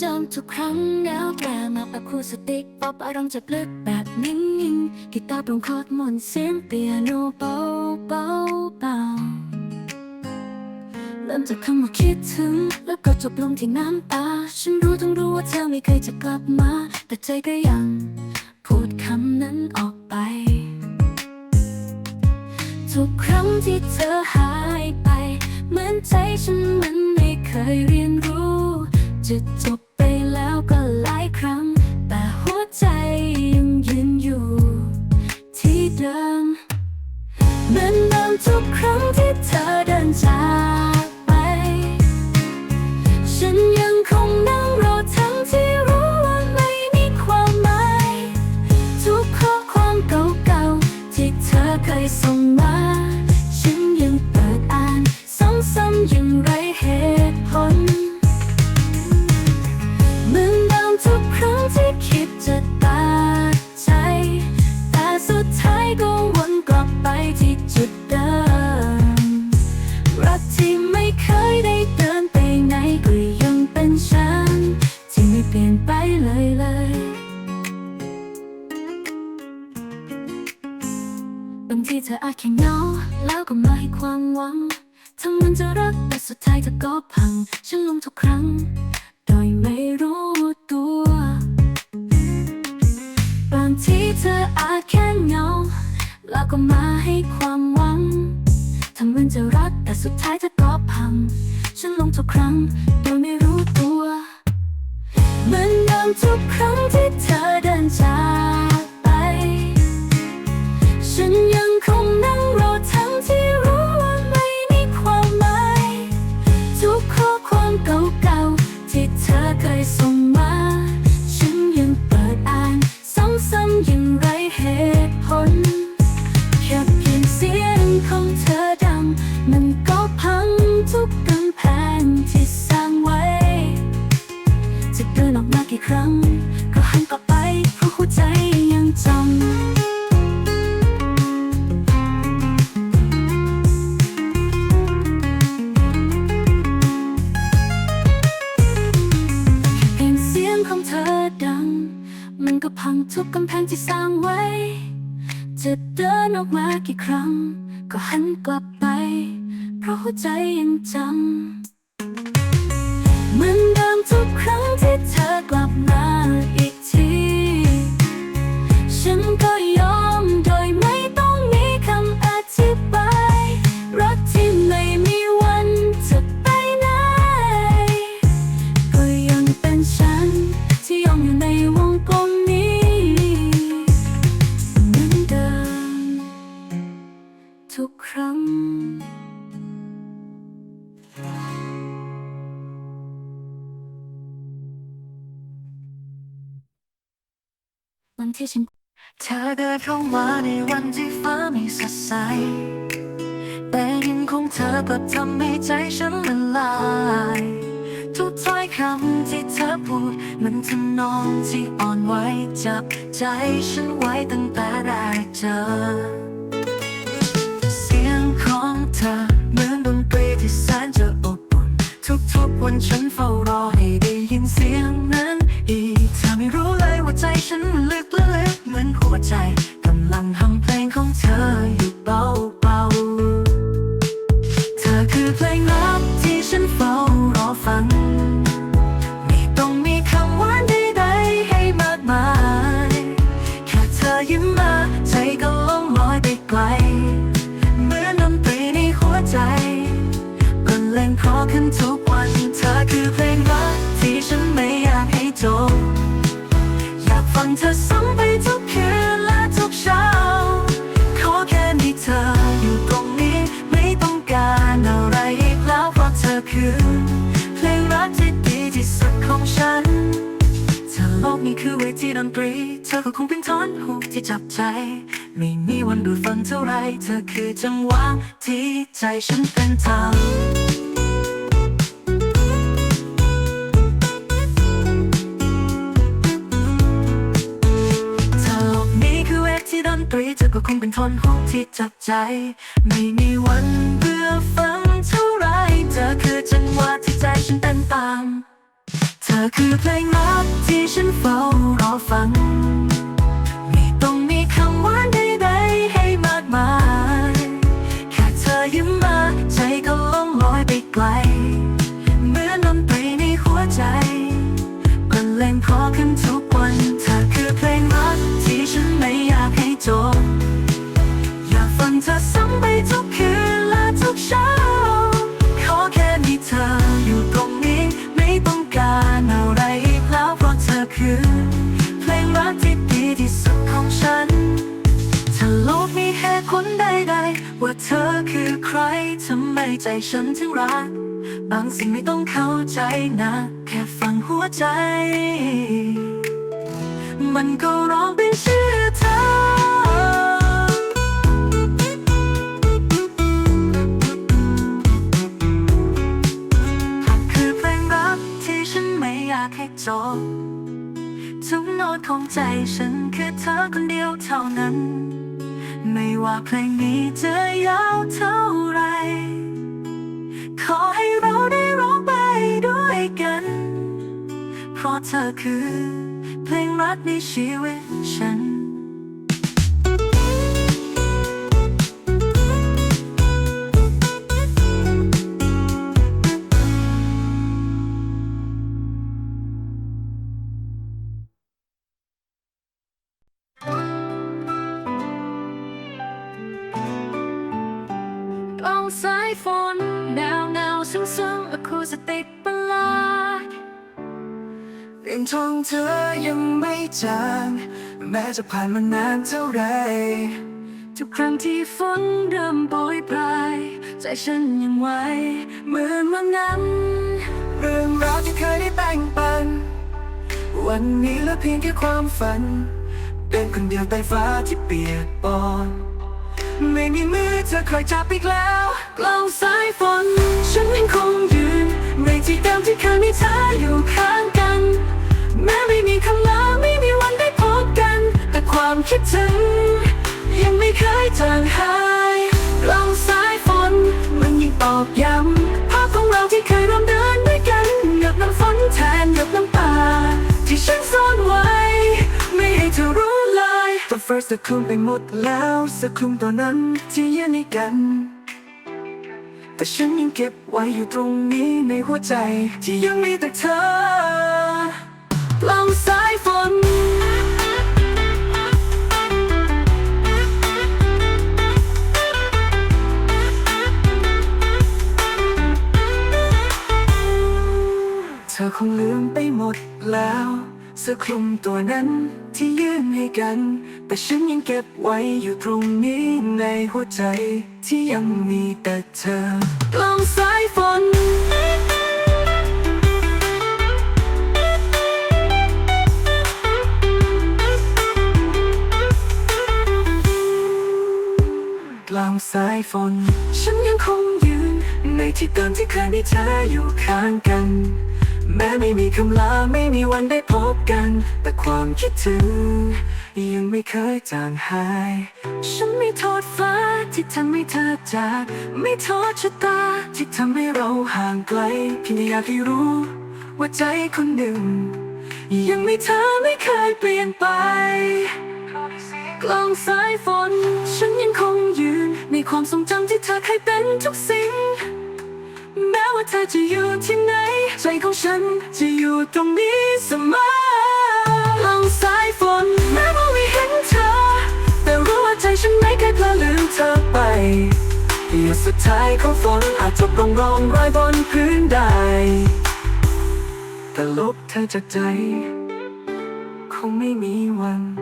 จำทุกครั้งแล้วแกมาอะคูสติกป๊อปอารมณ์จับลึกแบบนิ่งๆกีตาร์ปรุงคอร์ดมนเสียงเปียโนเบาเบาเบาเริ่มจากคำว่าคิดถึง แล้วก็จบลงที่น้ำตา ฉันรู้ทั้งรู้ว่าเธอไม่เคยจะกลับมา แต่ใจก็ยัง พูดคำนั้นออกไป ทุกครั้งที่เธอหายไป เหมือนใจฉันมันไม่เคยเรีย ความหวัง ทั้งมันจะรักแต่สุดท้ายเธอก็พัง ฉันลงทุกครั้ง โดยไม่รู้ตัว บางทีเธออาจแค่เหงา แล้วก็มาให้ความหวังทำเหมือนจะรักแต่สุดท้ายเธอก็พัง ฉันลงทุกครั้งโดยไม่รู้ตัว เหมือนเดิมทุกครั้งที่เธอเดินจาก ทุกกำแพงที่สร้างไว้ จะเดินออกมากี่ครั้ง ก็หันกลับไป เพราะหัวใจยังจำเหมือนเดิมทุกครั้งที่เธอกลับมาอี ที่ฉันเธอเดินเข้ามาในวันที่ฟ้าไม่สดใสแต่ยิ้มของเธอกลับทำให้ใจฉันละลาย ทุกถ้อยคำที่เธอพูด มันทำนองที่อ่อนไหวจับใจฉันไว้ตั้งแต่แรกเจอ เสียงของเธอเหมือนดนตรีที่แสนจะอบอุ่นทุกๆวันฉันเฝ้ารอให้ได้ยินเสียงนั้นอีกเธอไม่รู้เลยว่าใจฉันลึก เหมือนหัวใจกำลังทำเพลงของเธออยู่เบา คงเป็นท่อนฮุกที่จับใจ ไม่มีวันดูดฟังเท่าไร เธอคือจังหวะที่ใจฉันเป็นทางเธอกนี้คือเวทีดนตรีเธอก็คงเป็นท่อนฮุกที่จับใจ ไม่มีวันเบื่อฟังเท่าไร เธอคือจังหวะที่ใจฉันเต้นตาม เธอคือเพลงรักที่ฉันเฝ้ารอฟัง ฉันถึงรัก บางสิ่งไม่ต้องเข้าใจนะ แค่ฟังหัวใจ มันก็ร้องเป็นชื่อเธอคือเพลงรักที่ฉันไม่อยากให้จบ ทุกโน้ตของใจฉันคือเธอคนเดียวเท่านั้น ไม่ว่าเพลงนี้จะยาวเท่าไร ขอให้เราได้ร้องไปด้วยกัน เพราะเธอคือเพลงรักในชีวิตฉัน ทองเธอยังไม่จางแม้จะผ่านมานานเท่าไรทุกครั้งที่ฝนเริ่มโปรยปลายใจฉันยังไหวเหมือนวันนั้นเรื่องราวที่เคยได้แบ่งปัน วันนี้เหลือเพียงแค่ความฝัน เป็นคนเดียวใต้ฟ้าที่เปียกปอนไม่มีมือเธอคอยจับอีกแล้วกล้องสายฝน ฉันยังคงยืนในที่เดิมที่เคยมีเธออยู่ข้างกัน แม้ไม่มีคำลาไม่มีวันได้พบกัน แต่ความคิดถึง ยังไม่เคยจางหายกล้องสายฝน มันยิ่งตอกย้ำภาพของเราที่เคยร่วมเดินด้วยกันหยดน้ำฝนแทนหยดน้ำตาที่ฉันซ่อนไว้ ไม่ให้เธอรู้เลยตัว first จะคลุมไปหมดแล้วสคลุมตัวนั้นที่ยืนในกันแต่ฉันยังเก็บไว้อยู่ตรงนี้ในหัวใจ ที่ยังมีแต่เธอ ลองสายฝน เธอคงลืมไปหมดแล้วเสื้อคลุมตัวนั้นที่ยื่นให้กัน แต่ฉันยังเก็บไว้อยู่ตรงนี้ในหัวใจที่ยังมีแต่เธอ ลองสายฝน สายฝน ฉันยังคงยืน ในที่เดิมที่เคยมีเธออยู่ข้างกัน แม้ไม่มีคำลาไม่มีวันได้พบกัน แต่ความคิดถึง ยังไม่เคยจางหาย ฉันไม่โทษฟ้าที่ทำให้เธอจาก ไม่โทษชะตาที่ทำให้เราห่างไกลเพียงอยากให้รู้ ว่าใจคนหนึ่ง ยังมีเธอไม่เคยเปลี่ยนไปกลองสายฝน ฉันยังคงยืน ในความทรงจำที่เธอเคยเป็นทุกสิ่ง แม้ว่าเธอจะอยู่ที่ไหน ใจของฉันจะอยู่ตรงนี้เสมอลองสายฝนแม้ว่าไม่เห็นเธอ แต่รู้ว่าใจฉันไม่เคยเพลอลืมเธอไปหยดสุดท้ายของฝนอาจจบลงรองรอยบนพื้นได้แต่ลบเธอจากใจ คงไม่มีวัน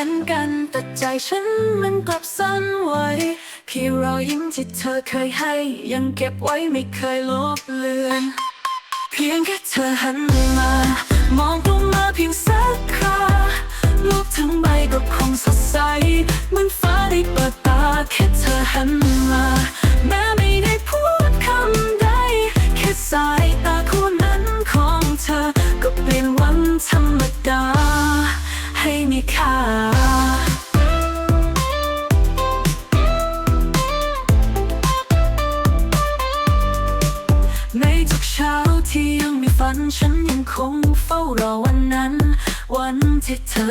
แทนกัน แต่ใจฉันมันกลับสั่นไว้พี่รอยยิ้มที่เธอเคยให้ ยังเก็บไว้ไม่เคยลบเลือน เพียงแค่เธอหันมา มองตรงมาเพียงสักคราโลกทั้งใบก็คงสดใสเหมือนฟ้าได้เปิดตาแค่เธอหันมา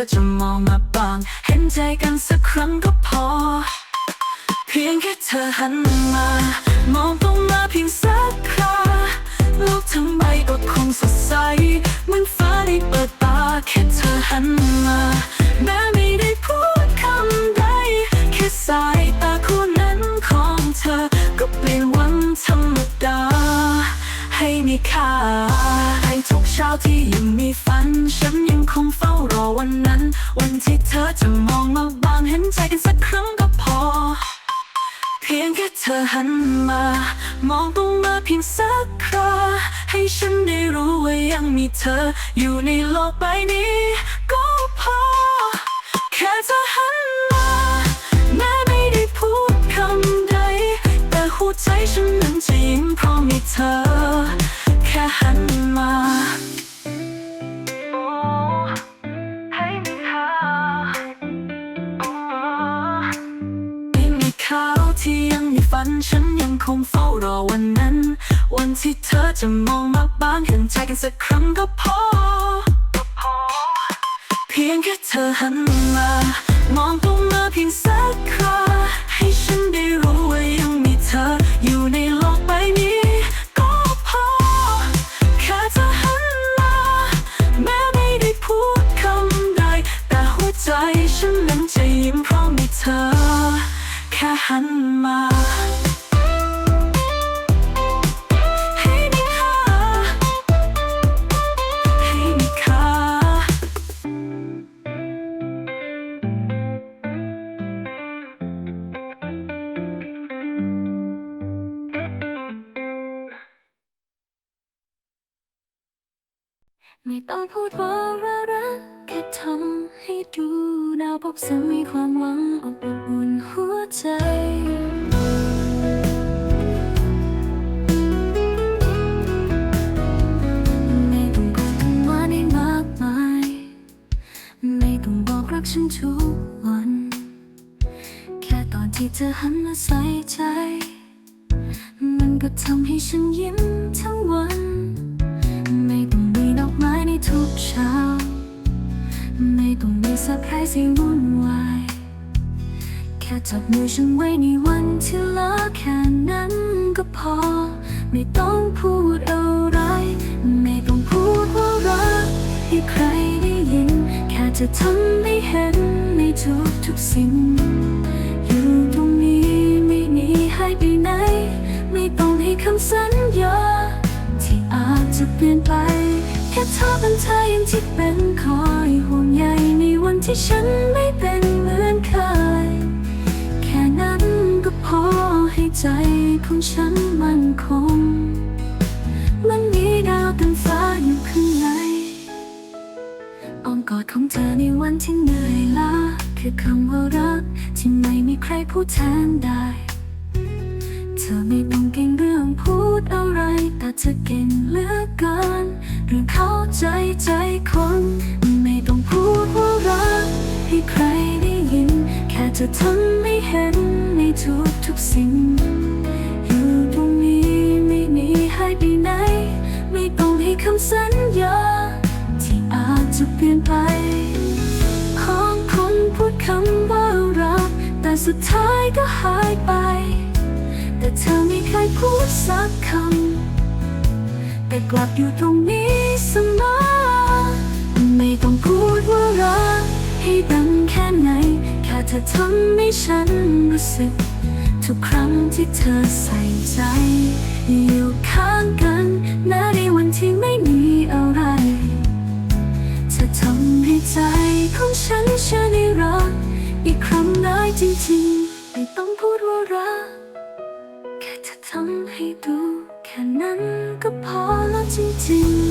อจะมองมาบาง เห็นใจกันสักครั้งก็พอ เพียงแค่เธอหันมา มองตรงมาเพียงสักคราโลกทั้งใบก็คงสดใสเหมือนฟ้าได้เปิดตาแค่เธอหันมาแม้ไม่ได้พูดคำใดแค่สายตาคู่นั้นของเธอ ก็เปลี่ยนวันธรรมดา ให้มีค่าให้ทุกเช้าที่ยังมี ใจกันสักครั้งก็พอ เพียงแค่เธอหันมา มองตรงมาเพียงสักคราให้ฉันได้รู้ว่ายังมีเธอ อยู่ในโลกใบนี้ ก็พอ แค่เธอหันมาแม้ไม่ได้พูดคำใด แต่หัวใจฉันนั้นจะยิ้มเพราะมีเธอ แค่หันมา ฝันฉันยังคงเฝ้ารอวันนั้น วันที่เธอจะมองมาบ้างเห็นใจกันสักครั้งก็พอพอเพียงแค่เธอหันมามองตรง ตองพูดว่ารักแค่ทำให้ดูดาวพบซึ้งมีความหวังอบอุ่นหัวใจไม่ต้องพูดคำว่าได้มากมายไม่ต้องบอกรักฉันทุกวัน แค่ตอนที่เธอหันมาใส่ใจ มันก็ทำให้ฉันยิ้มทั้งวัน ต้องมีเซอร์ไพรส์ให้วุ่นวายแค่จับมือฉันไว้ในวันที่เลือแค่นั้นก็พอ ไม่ต้องพูดอะไร ไม่ต้องพูดว่ารักให้ใครได้ยิน แค่จะทำให้เห็นในทุกทุกๆสิ่ง อยู่ตรงนี้ไม่หนีหายไปไหน ไม่ต้องให้คำสัญญาที่อาจจะเปลี่ยนไป แค่เธอเป็นเธอยังที่ เป็นคอยห่วงใยในวันที่ฉันไม่เป็นเหมือนเคย แค่นั้นก็พอให้ใจของฉันมั่นคง มันมีดาวเต็มฟ้าอยู่ข้างในอ้อมกอดของเธอในวันที่เหนื่อยล้าคือคำว่ารักที่ไม่มีใครพูดแทนได้ ธอไม่ต้องเก่งเรื่องพูดอะไร แต่เธอเก่งเหลือเกินเรื่องเข้าใจใจคน ไม่ต้องพูดว่ารักให้ใครได้ยิน แค่จะทำให้เห็นในทุกทุกสิ่ง อยู่ตรงนี้ไม่หนีหายไปไหน ไม่ต้องให้คำสัญญา ที่อาจจะเปลี่ยนไป ของคนพูดคำว่ารัก แต่สุดท้ายก็หายไป ธอไม่เคยพูดสักคำ แต่กลับอยู่ตรงนี้เสมอ ไม่ต้องพูดว่ารักให้ดังแค่ไหน แค่เธอทำให้ฉันรู้สึก ทุกครั้งที่เธอใส่ใจ อยู่ข้างกันแในวันที่ไม่มีอะไร เธอทำให้ใจของฉันเชื่อในรัก อีกครั้งได้จริงๆ ไม่ต้องพูดว่ารัก นั้นก็พอแล้วจริงๆ